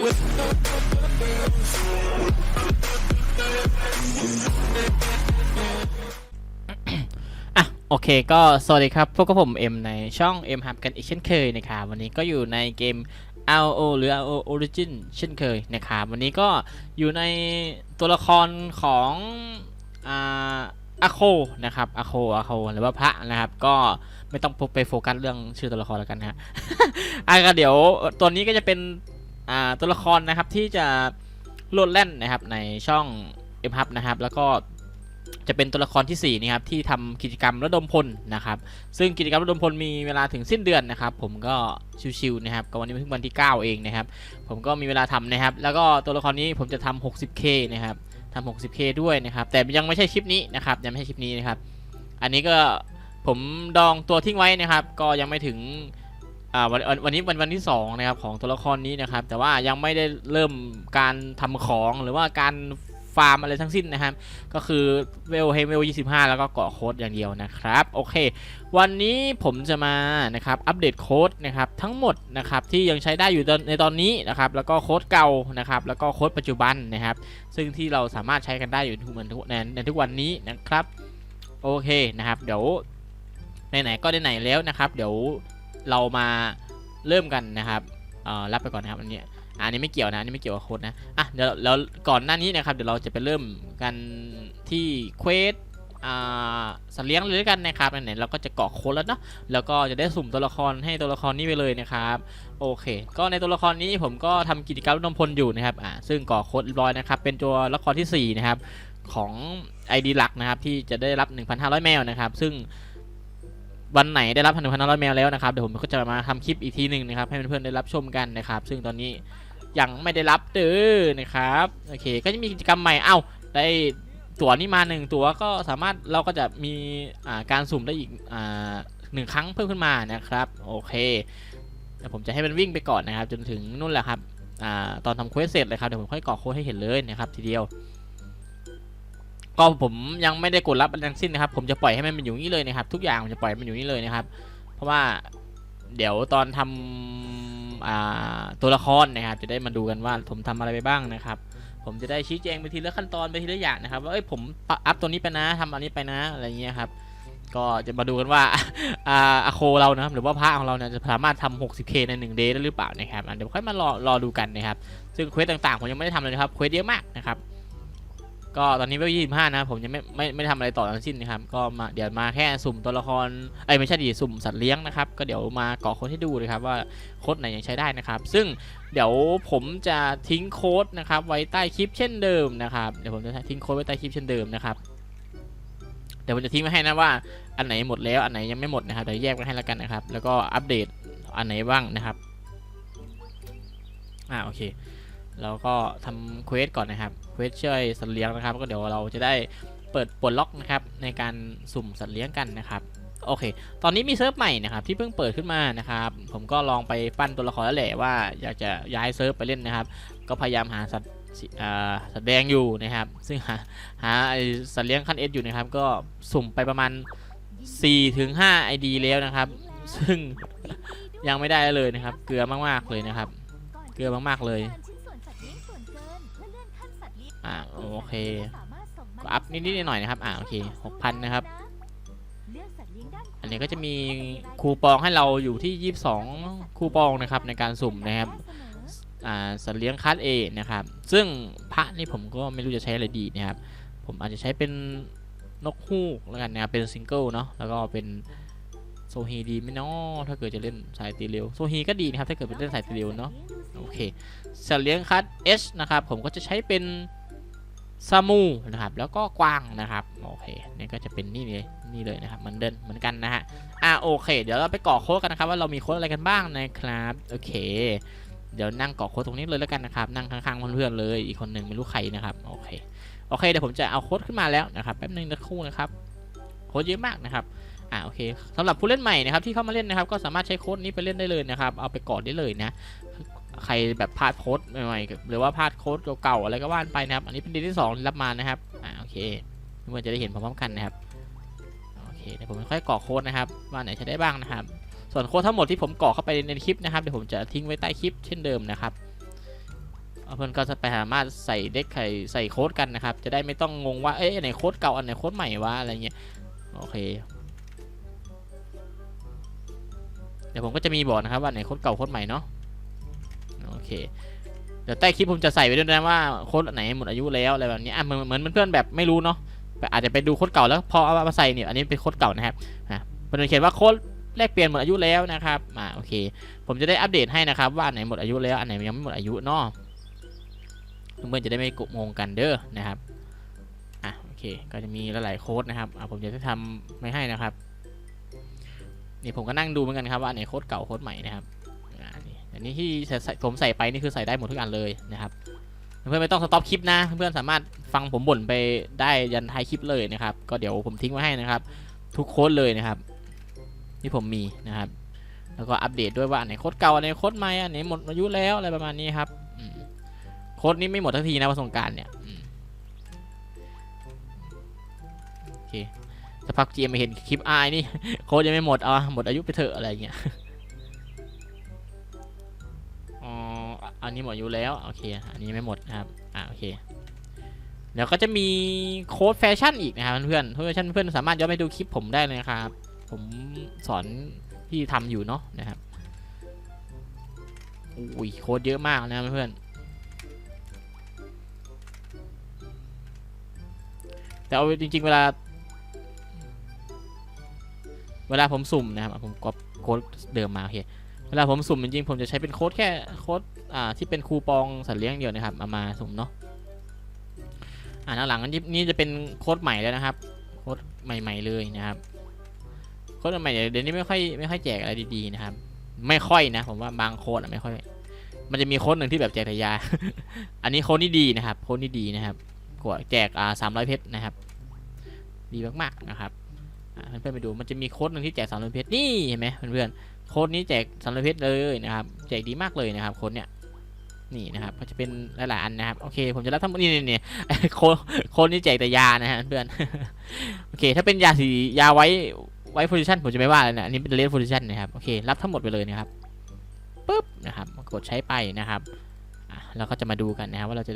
อะโอเคก็สวัสดีครับ พวกกับผมเอ็มในช่อง M Hub กันอีกเช่นเคยนะครับวันนี้ก็อยู่ในเกม RO หรือ RO Origin เช่นเคยนะครับวันนี้ก็อยู่ในตัวละครของอ่าอาโคนะครับอาโคอาโคหรือว่าพระนะครับ ก็ไม่ต้องไปโฟกัสเรื่องชื่อตัวละครแล้วกันนะฮะอะก็เดี๋ยวตัวนี้ก็จะเป็น ตัวละครนะครับที่จะโลดแล่นนะครับในช่อง M Hub นะครับแล้วก็จะเป็นตัวละครที่4นะครับที่ทำกิจกรรมระดมพลนะครับซึ่งกิจกรรมระดมพลมีเวลาถึงสิ้นเดือนนะครับผมก็ชิวๆนะครับก็วันนี้เพิ่งวันที่ 9 เองนะครับผมก็มีเวลาทำนะครับ แล้วก็ตัวละครนี้ผมจะทำ 60k นะครับทำ 60k ด้วยนะครับแต่ยังไม่ใช่คลิปนี้นะครับยังไม่ใช่คลิปนี้นะครับอันนี้ก็ผมดองตัวทิ้งไว้นะครับ ก็ยังไม่ถึง อ่าวันวันนี้วันวันที่สองนะครับของตัวละครนี้นะครับ แต่ว่ายังไม่ได้เริ่มการทำของหรือว่าการฟาร์มอะไรทั้งสิ้นนะครับ ก็คือเวลเฮเวล25 แล้วก็เกาะโค้ดอย่างเดียวนะครับ โอเค วันนี้ผมจะมานะครับอัปเดตโค้ดนะครับทั้งหมดนะครับที่ยังใช้ได้อยู่ในตอนนี้นะครับแล้วก็โค้ดเก่านะครับแล้วก็โค้ดปัจจุบันนะครับ ซึ่งที่เราสามารถใช้กันได้อยู่ทุกเหมือนทุกในในทุกวันนี้นะครับโอเคนะครับ เดี๋ยวไหนๆก็ได้ไหนแล้วนะครับ เดี๋ยว เรามาเริ่มกันนะครับเอ่อรับไปก่อนนะครับอันนี้อันนี้ไม่เกี่ยวนะอันนี้ไม่เกี่ยวกับโค้ดนะอะเดี๋ยวแล้วก่อนหน้านี้นะครับเดี๋ยวเราจะไปเริ่มกันที่เควสอ่าสัตว์เลี้ยงเลยกันนะครับไหนๆเราก็จะเกาะโค้ดแล้วเนาะแล้วก็จะได้สุ่มตัวละครให้ตัวละครนี้ไปเลยนะครับโอเค ก็ในตัวละครนี้ผมก็ทำกิจกรรมรวมพลอยู่นะครับอ่าซึ่งก่อโค้ดเรียบร้อยนะครับเป็นตัวละครที่4นะครับของ ID หลักนะครับที่จะได้รับ 1,500 แมวนะครับซึ่ง วันไหนได้รับ1,500แมวแล้วนะครับเดี๋ยวผมก็จะมาทำคลิปอีกทีหนึ่งนะครับให้เพื่อนๆได้รับชมกันนะครับ ซึ่งตอนนี้ยังไม่ได้รับเด้อนะครับโอเค ก็จะมีกิจกรรมใหม่เอ้าได้ตั๋วนี้มาหนึ่งตั๋วก็สามารถเราก็จะมีการสุ่มได้อีกหนึ่งครั้งเพิ่มขึ้นมานะครับโอเคเดี๋ยวผมจะให้มันวิ่งไปก่อนนะครับ จนถึงนู่นแหละครับอตอนทำเควสเสร็จเลยครับเดี๋ยวผมค่อยกรอกโค้ดให้เห็นเลยนะครับทีเดียว ก็ผมยังไม่ได้กดรับอะไรทั้งสิ้นนะครับ ผมจะปล่อยให้มันอยู่นี่เลยนะครับ ทุกอย่างผมจะปล่อยมันอยู่นี่เลยนะครับ เพราะว่าเดี๋ยวตอนทำอ่าตัวละครนะครับ จะได้มาดูกันว่าผมทำอะไรไปบ้างนะครับ ผมจะได้ชี้แจงไปทีละขั้นตอนไปทีละอย่างนะครับว่าเอ้ยผมอัพตัวนี้ไปนะทำอันนี้ไปนะอะไรเงี้ยครับก็จะมาดูกันว่าอาโคเรานะครับหรือว่าพระของเราเนี่ยจะสามารถทำ 60k ใน1 day ได้หรือเปล่านะครับเดี๋ยวค่อยมารอรอดูกันนะครับ ซึ่งเควสต่างๆ ผมยังไม่ได้ทำเลยนะครับเควสเยอะมากนะครับ ก็ตอนนี้เวล25นะครับผมยังไม่ไม่ไม่ทำอะไรต่อทั้งสิ้นนะครับ ก็มาเดี๋ยวมาแค่สุ่มตัวละครเอ้ไม่ใช่ดิสุ่มสัตว์เลี้ยงนะครับ ก็เดี๋ยวมาเกาะโค้ดให้ดูนะครับว่าโค้ดไหนยังใช้ได้นะครับ ซึ่งเดี๋ยวผมจะทิ้งโค้ดนะครับไว้ใต้คลิปเช่นเดิมนะครับเดี๋ยวผมจะทิ้งโค้ดไว้ใต้คลิปเช่นเดิมนะครับเดี๋ยวผมจะทิ้งไว้ให้นะว่าอันไหนหมดแล้วอันไหนยังไม่หมดนะครับเดี๋ยวแยกไว้ให้แล้วกันนะครับ แล้วก็อัปเดตอันไหนบ้างนะครับอ่าโอเค แล้วก็ทำเควสก่อนนะครับเควสช่วยสัตว์เลี้ยงนะครับ ก็เดี๋ยวเราจะได้เปิดปลดล็อกนะครับในการสุ่มสัตว์เลี้ยงกันนะครับโอเค ตอนนี้มีเซิร์ฟใหม่นะครับที่เพิ่งเปิดขึ้นมานะครับ ผมก็ลองไปปั้นตัวละครแล้วแหละว่าอยากจะย้ายเซิร์ฟไปเล่นนะครับ ก็พยายามหาสัตว์สัตว์แดงอยู่นะครับ ซึ่งหาหาสัตว์เลี้ยงขั้นเอสอยู่นะครับ ก็สุ่มไปประมาณ4ถึง5 ID แล้วนะครับ ซึ่งยังไม่ได้เลยนะครับ เกลือมากๆเลยนะครับ เกลือมากๆเลย อ่าโอเคก็อัพนิดๆหน่อยๆนะครับ อ่าโอเค6,000นะครับ อันนี้ก็จะมีคูปองให้เราอยู่ที่ 22 คูปองนะครับในการสุ่มนะครับอ่าสัตว์เลี้ยงคัสเอนะครับ ซึ่งพระนี่ผมก็ไม่รู้จะใช้อะไรดีนะครับ ผมอาจจะใช้เป็นนกฮูกแล้วกันนะครับเป็นซิงเกิลเนาะแล้วก็เป็นโซฮีดีไหมเนาะถ้าเกิดจะเล่นสายตีเร็วโซฮีก็ดีนะครับถ้าเกิดเป็นเล่นสายตีเร็วเนาะโอเคสัตว์เลี้ยงคัส H นะครับผมก็จะใช้เป็น ซามูนะครับแล้วก็กวางนะครับโอเคนี่ก็จะเป็นนี่เลยนี่เลยนะครับเหมือนเดินเหมือนกันนะฮะอ่าโอเค เดี๋ยวเราไปกรอโค้ดกันนะครับว่าเรามีโค้ดอะไรกันบ้างนะครับโอเค เดี๋ยวนั่งกรอโค้ดตรงนี้เลยแล้วกันนะครับนั่งข้างๆเพื่อนๆเลยอีกคนหนึ่งไม่รู้ใครนะครับโอเคโอเคเดี๋ยวผมจะเอาโค้ดขึ้นมาแล้วนะครับแป๊บนึงนะครู่นะครับโค้ดเยอะมากนะครับอ่าโอเคสำหรับผู้เล่นใหม่นะครับที่เข้ามาเล่นนะครับก็สามารถใช้โค้ดนี้ไปเล่นได้เลยนะครับเอาไปกรอได้เลยนะ ใครแบบพลาดโค้ดใหม่ๆหรือว่าพลาดโค้ดเก่าๆอะไรก็ว่านไปนะครับ อันนี้เป็นดือนที่สองที่รับมานะครับอ่าโอเคเพื่อนจะได้เห็นพร้อมๆกันนะครับโอเคเดี๋ยวผมค่อยกรอกโค้ดนะครับว่าไหนใช้ได้บ้างนะครับ ส่วนโค้ดทั้งหมดที่ผมกรอกเข้าไปในคลิปนะครับเดี๋ยวผมจะทิ้งไว้ใต้คลิปเช่นเดิมนะครับเพื่อนก็จะไปสามารถใส่เด็กไข่ใส่โค้ดกันนะครับ จะได้ไม่ต้องงงว่าเอ๊ะไหนโค้ดเก่าอันไหนโค้ดใหม่วะอะไรเงี้ยโอเคเดี๋ยวผมก็จะมีบอกนะครับว่าไหนโค้ดเก่าโค้ดใหม่เนาะ เคเดี๋ยวใต้คลิปผมจะใส่ไว้ด้วยนะว่าโค้ดไหนหมดอายุแล้วอะไรแบบนี้อะเหมือนเหมือนเพื่อนแบบไม่รู้เนาะอาจจะไปดูโค้ดเก่าแล้วพอเอามาใส่เนี่ยอันนี้เป็นโค้ดเก่านะครับอะมันจะเขียนว่าโค้ดแลกเปลี่ยนหมดอายุแล้วนะครับอ่าโอเค ผมจะได้อัปเดตให้นะครับ ว่าอันไหนหมดอายุแล้วอันไหนยังไม่หมดอายุเนาะเพื่อนๆจะได้ไม่กงงกันเด้อนะครับอะโอเค ก็จะมีหลายๆโค้ดนะครับอะผมจะได้ทำไม่ให้นะครับนี่ผมก็นั่งดูเหมือนกันครับว่าอันไหนโค้ดเก่าโค้ดใหม่นะครับ อันนี้ที่ผมใส่ไปนี่คือใส่ได้หมดทุกอันเลยนะครับเพื่อนๆไม่ต้องสต็อปคลิปนะ เพื่อนๆสามารถฟังผมบ่นไปได้ยันท้ายคลิปเลยนะครับ ก็เดี๋ยวผมทิ้งไว้ให้นะครับ ทุกโค้ดเลยนะครับ ที่ผมมีนะครับ แล้วก็อัปเดตด้วยว่าอันไหนโค้ดเก่าอันไหนโค้ดใหม่อันไหนหมดอายุแล้วอะไรประมาณนี้ครับโค้ดนี้ไม่หมดทันทีนะประสงการเนี่ยโอเคสักพักจีเอ็มเห็นคลิปอายนี่โค้ดยังไม่หมดเอาหมดอายุไปเถอะอะไรเงี้ย นนี้หมดอายุแล้วโอเคอันนี้ไม่หมดนะครับอ่าโอเคเดี๋ยวก็จะมีโค้ดแฟชั่นอีกนะครับเพื่อนๆโค้ดแฟชั่นเพื่อนสามารถย้อนไปดูคลิปผมได้เลยนะครับ ผมสอนที่ทำอยู่เนาะนะครับอุ้ยโค้ดเยอะมากนะเพื่อนแต่เอาจริง ๆ เวลา เวลาผมสุ่มนะครับผมก๊อปโค้ดเดิมมาโอเค เวลาผมสุ่มจริงๆผมจะใช้เป็นโค้ดแค่โค้ดอ่าที่เป็นคูปองสัตว์เลี้ยงเดียวนะครับเอามาสุ่มเนาะอ่าหลังๆอันนี้นี่จะเป็นโค้ดใหม่แล้วนะครับโค้ดใหม่ ๆเลยนะครับโค้ดใหม่เดี๋ยวนี้ไม่ค่อยไม่ค่อยแจกอะไรดีๆนะครับ ไม่ค่อยนะผมว่าบางโค้ดอะไม่ค่อย มันจะมีโค้ดหนึ่งที่แบบแจกแต่ยา อันนี้โค้ดนี่ดีนะครับโค้ดนี่ดีนะครับกดแจกอ่าสามร้อยเพชรนะครับ ดีมากๆนะครับเพื่อนๆไปดูมันจะมีโค้ดหนึ่งที่แจกสามร้อยเพชรนี่เห็นไหมเพื่อนๆ โค้ดนี้แจกสารเพชรเลยนะครับ แจกดีมากเลยนะครับโค้ดเนี้ยนี่นะครับก็จะเป็นหลายๆอันนะครับโอเคผมจะรับทั้งหมดนี่นี่นี่โค้ดโค้ดนี้แจกแต่ยานะฮะเพื่อนโอเค ถ้าเป็นยาสียาไว้ไว้โพซิชันผมจะไม่ว่าเลยนะอันนี้เป็นเลสโพซิชันนะครับโอเครับทั้งหมดไปเลยนะครับปุ๊บนะครับกดใช้ไปนะครับเราก็จะมาดูกันนะครับว่าเราจะ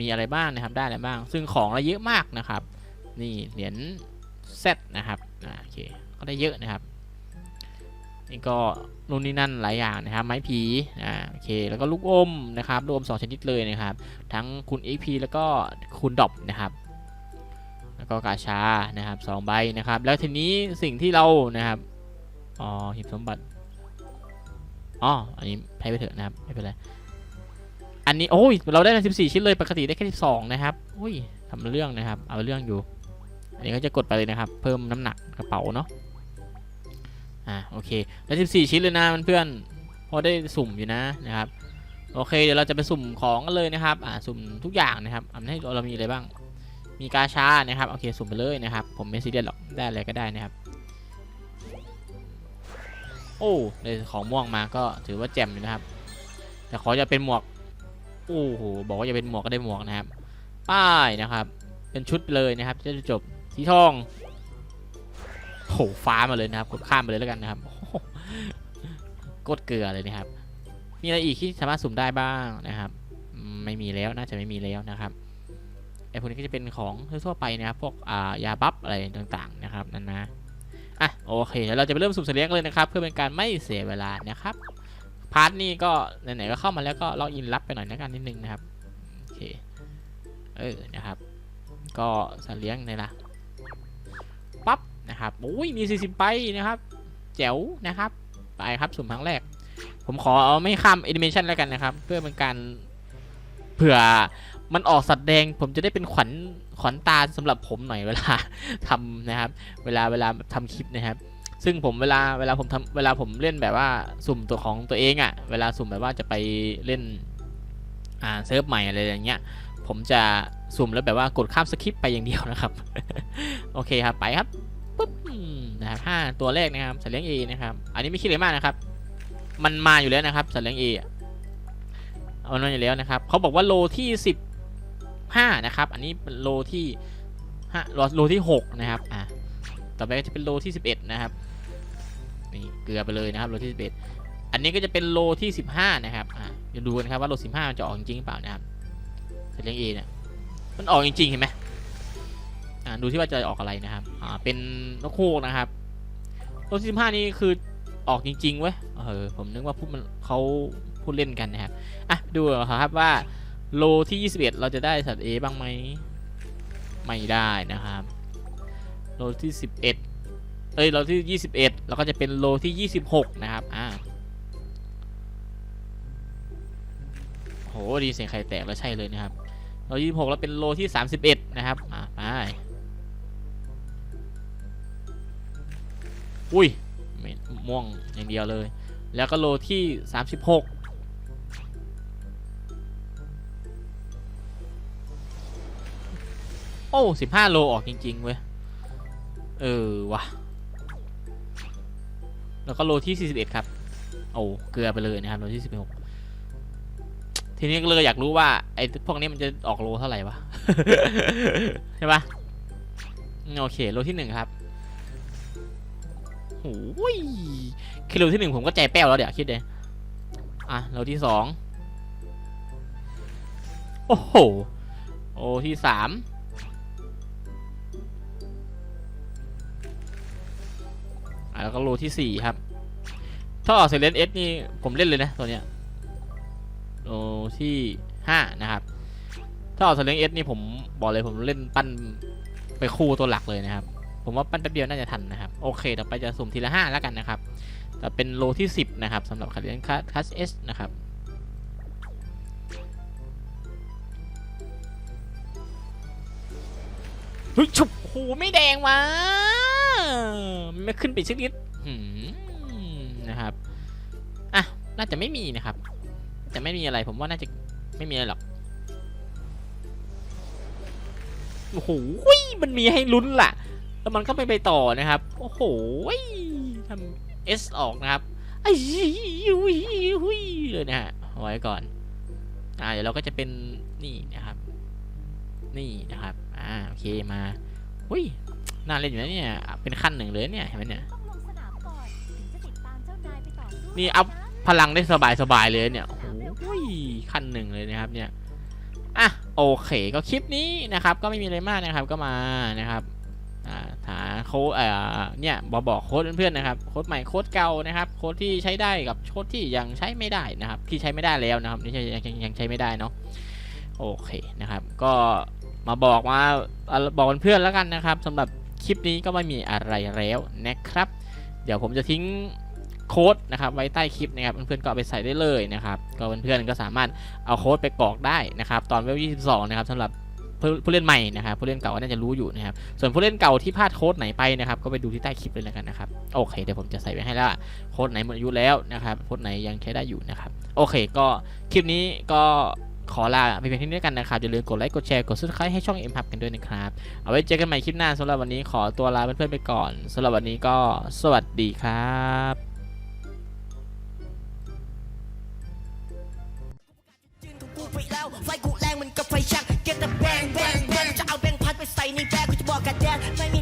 มีอะไรบ้างนะครับได้อะไรบ้าง ซึ่งของเราเยอะมากนะครับ นี่เหรียญเซตนะครับอโอเคก็ได้เยอะนะครับ นี่ก็นู่นนี่นั่นหลายอย่างนะครับ ไม้ผีอ่าโอเคแล้วก็ลูกอมนะครับรวมสองชนิดเลยนะครับ ทั้งคูณ AP แล้วก็คูณดอปนะครับ แล้วก็กาชานะครับสองใบนะครับ แล้วทีนี้สิ่งที่เรานะครับอ๋อหีบสมบัติอ๋ออันนี้ใช้ไปเถอะนะครับไม่เป็นไรอันนี้โอ้ยเราได้มา14 ชิ้นเลยปกติได้แค่ 12 นะครับอุ้ยทำเรื่องนะครับ เอาเรื่องอยู่ อันนี้ก็จะกดไปเลยนะครับ เพิ่มน้ำหนักกระเป๋าเนาะ อ่าโอเคได้14 ชิ้นเลยนะเพื่อนๆพอได้สุ่มอยู่นะนะครับโอเคเดี๋ยวเราจะไปสุ่มของกันเลยนะครับอ่าสุ่มทุกอย่างนะครับอันให้เรามีอะไรบ้าง มีกาชานะครับโอเคสุ่มไปเลยนะครับ ผมไม่ซีเรียสหรอกได้อะไรก็ได้นะครับ โอ้ได้ของม่วงมาก็ถือว่าแจ่มอยู่นะครับ แต่ขอจะเป็นหมวกโอ้โหบอกว่าจะเป็นหมวกก็ได้หมวกนะครับ ป้ายนะครับ เป็นชุดเลยนะครับจะจบสีทอง โหฟ้ามาเลยนะครับกดข้ามไปเลยแล้วกันนะครับโอ้โหกดเกลือเลยนะครับ มีอะไรอีกที่สามารถสุ่มได้บ้างนะครับ ไม่มีแล้วน่าจะไม่มีแล้วนะครับไอ้พวกนี้ก็จะเป็นของทั่วไปนะครับพวกอ่ายาบัฟอะไรต่างๆนะครับนั่นนะอะโอเคเดี๋ยวเราจะไปเริ่มสุ่มเสลียงเลยนะครับ เพื่อเป็นการไม่เสียเวลานะครับพาร์ทนี้ก็ไหนๆก็เข้ามาแล้วก็ล็อกอินรับไปหน่อยนะกันนิดนึงนะครับโอเคเออนะครับ ก็สัตว์เลี้ยงเนี่ยนะปั๊บ นะครับโอ้ยมี 40 ไปนะครับแจ๋วนะครับ ไปครับสุ่มครั้งแรก ผมขอเอาไม่ข้ามแอนิเมชันแล้วกันนะครับ เพื่อเป็นการเผื่อมันออกสัตว์แดง ผมจะได้เป็นขวัญขวัญตาสำหรับผมหน่อยเวลาทำนะครับ เวลาเวลาทำคลิปนะครับ ซึ่งผมเวลาเวลาผมทำเวลาผมเล่นแบบว่าสุ่มตัวของตัวเองอะ่ะ เวลาสุ่มแบบว่าจะไปเล่นอ่าเซิร์ฟใหม่อะไรอย่างเงี้ยผมจะสุ่มแล้วแบบว่ากดข้ามสคริปไปอย่างเดียวนะครับ โอเคครับไปครับ ปุ๊บนะครับห้าตัวแรกนะครับสัตว์เลี้ยงเอนะครับ อันนี้ไม่คิดเลยมากนะครับ มันมาอยู่แล้วนะครับสัตว์เลี้ยงเอเอามันมาอยู่แล้วนะครับเขาบอกว่าโลที่สิบห้านะครับ อันนี้เป็นโลที่ห้าโลโลที่หกนะครับอะต่อไปก็จะเป็นโลที่สิบเอ็ดนะครับนี่เกลือไปเลยนะครับโลที่สิบเอ็ดอันนี้ก็จะเป็นโลที่สิบห้านะครับอะเดี๋ยวดูกันครับว่าโลสิบห้ามันจะออกจริงหรือเปล่านะครับสัตว์เลี้ยงเอเนี่ยมันออกจริงๆเห็นไหม ดูที่ว่าจะออกอะไรนะครับ อ่า เป็นนกฮูกนะครับโลที่สิบห้านี่คือออกจริงๆเว้ย เออ ผมนึกว่าพูดมันเขาพูดเล่นกันนะครับ อะ ดูครับว่าโลที่ 21 เราจะได้สัตว์เอบ้างไหม ไม่ได้นะครับ โลที่ 11 เอ้ย โลที่ 21 แล้วก็จะเป็นโลที่ 26 นะครับ อ่าโหดีเสียงไข่แตกแล้วใช่เลยนะครับ โลที่26 แล้วเป็นโลที่ 31 นะครับ อ่าไป อุ้ยม่วงอย่างเดียวเลย แล้วก็โลที่ 36โอ้15โลออกจริง ๆ เว้ย เออวะแล้วก็โลที่ 41 ครับ โอ้เกลือไปเลยนะครับโลที่ 16 ทีนี้ก็เลยอยากรู้ว่าไอ้พวกนี้มันจะออกโลเท่าไหร่วะ ใช่ปะโอเค โลที่ 1 ครับ โอ้ยคือโลที่1ผมก็ใจแป้วแล้วเดี๋ยวคิดเลยอะโลที่2โอ้โหโลที่3อะแล้วก็โลที่สี่ครับ ถ้าออกเซเลนเอสนี่ผมเล่นเลยนะตัวเนี้ยโลที่ห้านะครับ ถ้าออกเซเลนเอสนี่ผมบอกเลยผมเล่นปั้นไปคู่ตัวหลักเลยนะครับ ผมว่าปั้นแป๊บเดียวน่าจะทันนะครับ โอเค ต่อไปจะสุ่มทีละห้าแล้วกันนะครับแต่เป็นโลที่สิบนะครับสำหรับคาเรียนคัสเอสนะครับเฮ้ยฉุบโหไม่แดงวะไม่ขึ้นไปสักนิดนะครับอะน่าจะไม่มีนะครับจะไม่มีอะไรผมว่าน่าจะไม่มีอะไรหรอกโอ้โหมันมีให้ลุ้นล่ะ แล้วมันก็ไม่ไปต่อนะครับ โอ้โหทำเอสออกนะครับไอ้หุยหุยเลยนะฮะไว้ก่อน อ่า เดี๋ยวเราก็จะเป็นนี่นะครับ นี่นะครับ อ่า โอเค มาหุยน่าเล่นอยู่นะเนี่ย เป็นขั้นหนึ่งเลยเนี่ย เห็นไหมเนี่ย นี่อัพพลังได้สบายๆเลยเนี่ย โอ้โหขั้นหนึ่งเลยนะครับ เนี่ย อะ โอเค ก็คลิปนี้นะครับ ก็ไม่มีอะไรมากนะครับ ก็มานะครับ หาโค้ดเอ่อเนี่ยบอกบอกโค้ดเพื่อนๆนะครับโค้ดใหม่โค้ดเก่านะครับโค้ดที่ใช้ได้กับโค้ดที่ยังใช้ไม่ได้นะครับ ที่ใช้ไม่ได้แล้วนะครับไม่ยังยังยังใช้ไม่ได้เนาะโอเคนะครับ ก็มาบอกมาบอกเพื่อนๆแล้วกันนะครับสำหรับคลิปนี้ก็ไม่มีอะไรแล้วนะครับ เดี๋ยวผมจะทิ้งโค้ดนะครับไว้ใต้คลิปนะครับเพื่อนๆก็เอาไปใส่ได้เลยนะครับ ก็เพื่อนๆก็สามารถเอาโค้ดไปกรอกได้นะครับ ตอนเวล22 นะครับสำหรับ ผู้เล่นใหม่นะครับผู้เล่นเก่าก็น่าจะรู้อยู่นะครับส่วนผู้เล่นเก่าที่พลาดโค้ดไหนไปนะครับก็ไปดูที่ใต้คลิปเลยแล้วกันนะครับโอเคเดี๋ยวผมจะใส่ไว้ให้แล้วโค้ดไหนหมดอายุแล้วนะครับโค้ดไหนยังใช้ได้อยู่นะครับโอเค ก็คลิปนี้ก็ขอลาไปเพียงเท่านี้แล้วกันนะครับ อย่าลืมกดไลค์ กดแชร์ กด subscribe ให้ช่อง M Hub กันด้วยนะครับ เอาไว้เจอกันใหม่คลิปหน้าสำหรับวันนี้ขอตัวลาเพื่อนๆไปก่อนสำหรับวันนี้ก็สวัสดีครับไฟกูแรงมันกับไฟชัก my